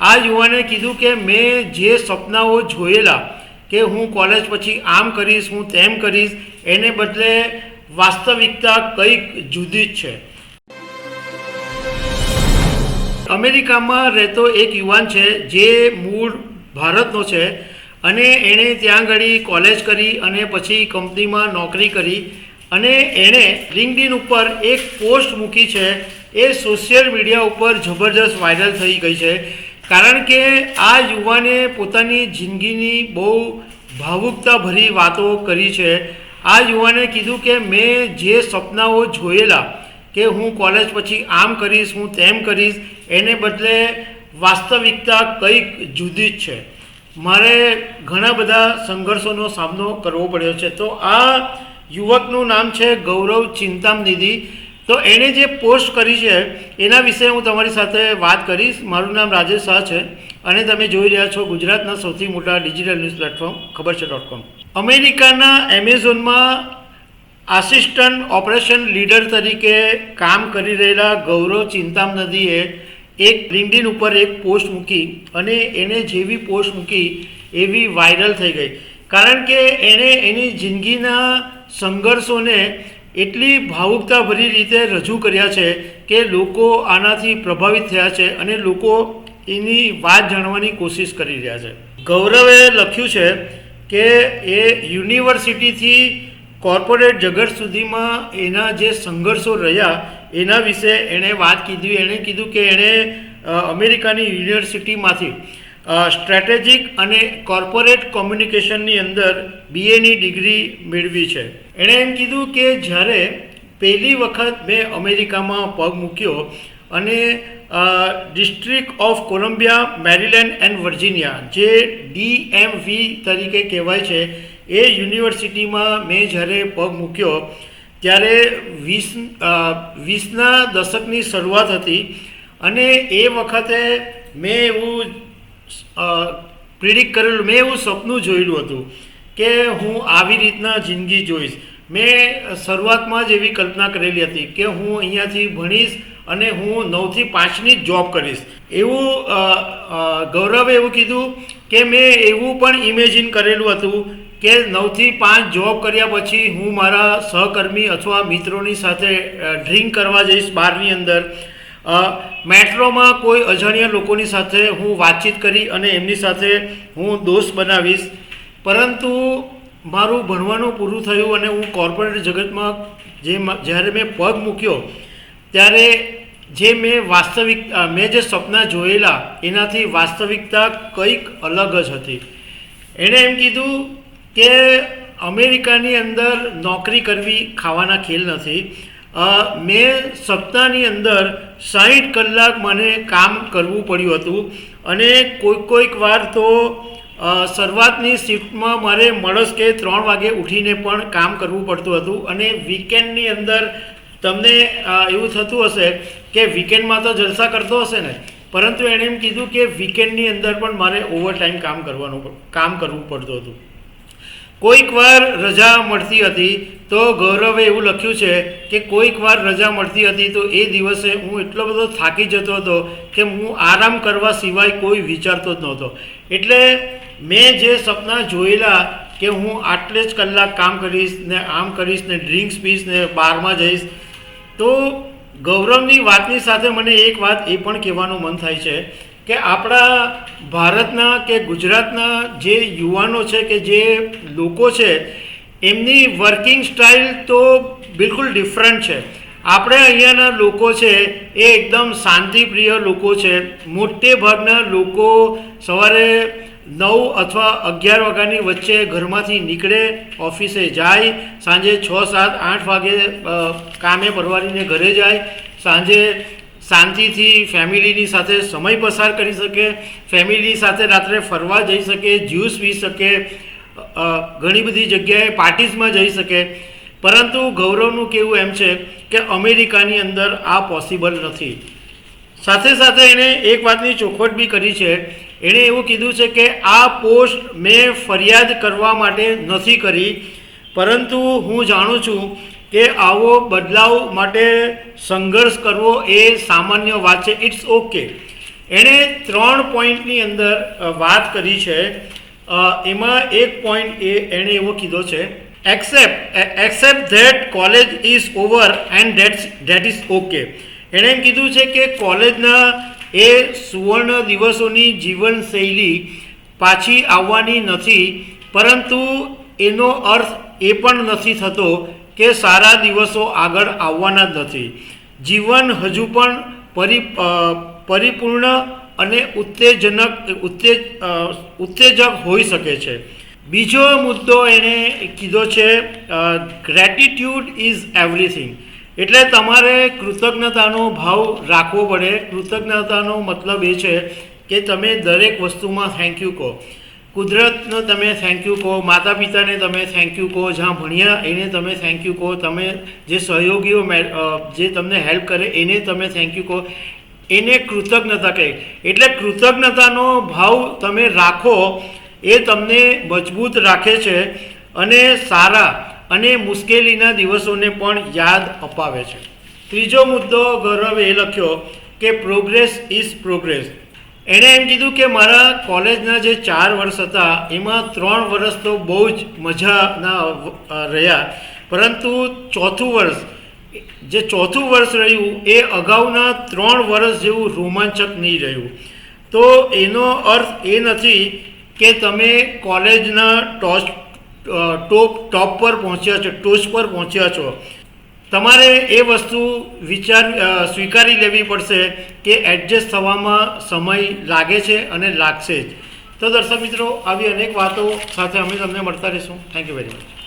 આ યુવાને કીધું કે મેં જે સપનાઓ જોયેલા કે હું કોલેજ પછી આમ કરીશ, હું તેમ કરીશ, એને બદલે વાસ્તવિકતા કંઈક જુદી જ છે. અમેરિકામાં રહેતો એક યુવાન છે જે મૂળ ભારતનો છે અને એણે ત્યાં આગળ કોલેજ કરી અને પછી કંપનીમાં નોકરી કરી અને એણે લિંકડિન ઉપર એક પોસ્ટ મૂકી છે. એ સોશિયલ મીડિયા ઉપર જબરજસ્ત વાયરલ થઈ ગઈ છે. કારણ કે આ યુવાને પોતાની જિંદગીની બહુ ભાવુકતાભરી વાતો કરી છે. આ યુવાને કીધું કે મેં જે સપનાઓ જોયેલા કે હું કોલેજ પછી આમ કરીશ, હું તેમ કરીશ, એને બદલે વાસ્તવિકતા કંઈક જુદી જ છે. મારે ઘણા બધા સંઘર્ષોનો સામનો કરવો પડ્યો છે. તો આ યુવકનું નામ છે ગૌરવ ચિંતામનિધિ. તો એણે જે પોસ્ટ કરી છે, એના વિશે હું તમારી સાથે વાત કરીશ. મારું નામ રાજેશ શાહ છે. અને તમે જોઈ રહ્યા છો ગુજરાતના સૌથી મોટા ડિજિટલ ન્યૂઝ પ્લેટફોર્મ, ખબર છે ડોટ કોમ અમેરિકાના એમેઝોનમાં આસિસ્ટન્ટ ઓપરેશન લીડર તરીકે કામ કરી રહેલા ગૌરવ ચિંતામ નદીએ એક લિંકડિન ઉપર એક પોસ્ટ મૂકી અને એને જેવી પોસ્ટ મૂકી એવી વાયરલ થઈ ગઈ. કારણ કે એણે એની જિંદગીના સંઘર્ષોને એટલી ભાવુકતાભરી રીતે રજૂ કર્યા છે કે લોકો આનાથી પ્રભાવિત થયા છે અને લોકો એની વાત જાણવાની કોશિશ કરી રહ્યા છે. ગૌરવે લખ્યું છે કે એ યુનિવર્સિટીથી કોર્પોરેટ જગત સુધીમાં એના જે સંઘર્ષો રહ્યા, એના વિશે એણે વાત કીધી, એણે કીધું કે એણે અમેરિકાની યુનિવર્સિટીમાંથી સ્ટ્રેટેજિક અને કોર્પોરેટ કોમ્યુનિકેશનની અંદર બીએની ડિગ્રી મેળવી છે. એણે એમ કીધું કે જ્યારે પહેલી વખત મેં અમેરિકામાં પગ મૂક્યો અને district of Columbia Maryland and Virginia જે ડીએમવી તરીકે કહેવાય છે, એ યુનિવર્સિટીમાં મેં જ્યારે પગ મૂક્યો, ત્યારે વીસ વીસના દશકની શરૂઆત હતી અને એ વખતે મેં એવું પ્રિડિક્ટ કરેલું, મેં એવું સપનું જોયેલું હતું કે હું આવી રીતના જિંદગી જોઈશ. મેં શરૂઆતમાં જ એવી કલ્પના કરેલી હતી કે હું અહીંયાથી ભણીશ અને હું નવથી પાંચની જ જોબ કરીશ. એવું ગૌરવે એવું કીધું કે મેં એવું પણ ઇમેજિન કરેલું હતું કે નવથી પાંચ જોબ કર્યા પછી હું મારા સહકર્મી અથવા મિત્રોની સાથે ડ્રિંક કરવા જઈશ બારની અંદર. મેટ્રોમાં કોઈ અજાણ્યા લોકોની સાથે હું વાતચીત કરી અને એમની સાથે હું દોસ્ત બનાવીશ. પરંતુ મારું ભણવાનું પૂરું થયું અને હું કોર્પોરેટ જગતમાં જે જ્યારે મેં પગ મૂક્યો, ત્યારે જે મેં વાસ્તવિક મેં જે સપના જોયેલા, એનાથી વાસ્તવિકતા કંઈક અલગ જ હતી. એણે એમ કીધું કે અમેરિકાની અંદર નોકરી કરવી ખાવાના ખેલ નથી. મેં સપ્તાહની અંદર સાહીઠ કલાક મને કામ કરવું પડ્યું હતું. અને કોઈક કોઈક વાર તો શરૂઆતની શિફ્ટમાં મારે મળસ કે ત્રણ વાગે ઉઠીને પણ કામ કરવું પડતું હતું. અને વીકેન્ડની અંદર તમને એવું થતું હશે કે વીકેન્ડમાં તો જલસા કરતો હશે ને? પરંતુ એણે એમ કીધું કે વીકેન્ડની અંદર પણ મારે ઓવરટાઈમ કામ કરવાનું કામ કરવું પડતું હતું. કોઈક વાર રજા મળતી હતી તો ગૌરવે એવું લખ્યું છે કે કોઈક વાર રજા મળતી હતી તો એ દિવસે હું એટલો બધો થાકી જતો હતો કે હું આરામ કરવા સિવાય કોઈ વિચારતો જ નહોતો. એટલે મેં જે સપના જોયેલા કે હું આટલે જ કલાક કામ કરીશ ને આમ કરીશ ને ડ્રિંક્સ પીશ ને બારમાં જઈશ, તો ગૌરવની વાતની સાથે મને એક વાત એ પણ કહેવાનું મન થાય છે કે આપણા ભારતના કે ગુજરાતના જે યુવાનો છે કે જે લોકો છે, એમની વર્કિંગ સ્ટાઇલ તો બિલકુલ ડિફરન્ટ છે. આપણે અહીંયાના લોકો છે, એ એકદમ શાંતિપ્રિય લોકો છે. મોટે ભાગના લોકો સવારે નવ અથવા અગિયાર વાગ્યાની વચ્ચે ઘરમાંથી નીકળે, ઓફિસે જાય, સાંજે છ સાત આઠ વાગે કામે પરવારીને ઘરે જાય, સાંજે શાંતિથી ફેમિલીની સાથે સમય પસાર કરી શકે, ફેમિલી સાથે રાત્રે ફરવા જઈ શકે, જ્યુસ પી શકે ઘણી બધી જગ્યાએ પાર્ટીઝમાં જઈ શકે. પરંતુ ગૌરવનું કહેવું એમ છે કે અમેરિકાની અંદર આ પોસિબલ નથી. સાથે સાથે એણે એક વાતની ચોખવટ બી કરી છે. એણે એવું કીધું છે કે આ પોસ્ટ મેં ફરિયાદ કરવા માટે નથી કરી. પરંતુ હું જાણું છું કે આવો બદલાવ માટે સંઘર્ષ કરવો એ સામાન્ય વાત છે. ઇટ્સ ઓકે એણે ત્રણ પોઈન્ટની અંદર વાત કરી છે. એમાં એક પોઈન્ટ એ એણે એવો કીધો છે. Accept accept that college is over and that's that is okay એણે એમ કીધું છે કે કોલેજના એ સુવર્ણ દિવસોની જીવનશૈલી પાછી આવવાની નથી, પરંતુ એનો અર્થ એ પણ નથી થતો કે સારા દિવસો આગળ આવવાના નથી. જીવન હજુ પણ પરિ પરિપૂર્ણ અને ઉત્તેજનક, ઉત્તેજ ઉત્તેજક હોઈ શકે છે. બીજો મુદ્દો એણે કીધો છે ગ્રેટિટ્યૂડ ઇઝ એવરીથિંગ એટલે તમારે કૃતજ્ઞતાનો ભાવ રાખવો પડે. કૃતજ્ઞતાનો મતલબ એ છે કે તમે દરેક વસ્તુમાં થેન્ક યુ કહો. કુદરતનો તમે થેન્ક યુ કહો માતા પિતાને તમે થેન્ક યુ કહો, જ્યાં ભણ્યા એને તમે થેન્ક યુ કહો, તમે જે સહયોગીઓ જે તમને હેલ્પ કરે એને તમે થેન્ક યુ કહો. એને કૃતજ્ઞતા કહે. એટલે કૃતજ્ઞતાનો ભાવ તમે રાખો એ તમને મજબૂત રાખે છે અને સારા અને મુશ્કેલીના દિવસોને પણ યાદ અપાવે છે. ત્રીજો મુદ્દો ગૌરવે એ લખ્યો કે પ્રોગ્રેસ ઇઝ પ્રોગ્રેસ એણે એમ કીધું કે મારા કોલેજના જે ચાર વર્ષ હતા, એમાં ત્રણ વર્ષ તો બહુ જ મજાના રહ્યા. પરંતુ ચોથું વર્ષ, જે ચોથું વર્ષ રહ્યું, એ અગાઉના ત્રણ વર્ષ જેવું રોમાંચક નહીં રહ્યું. તો એનો અર્થ એ નથી કે તમે કોલેજના ટોચ ટોપ ટોપ પર પહોંચ્યા છો, ટોચ પર પહોંચ્યા છો. તમારે એ વસ્તુ વિચાર સ્વીકારી લેવી પડશે કે એડજસ્ટ થવામાં સમય લાગે છે અને લાગશે જ. તો દર્શક મિત્રો, આવી અનેક વાતો સાથે અમે તમને મળતા રહીશું. Thank you very much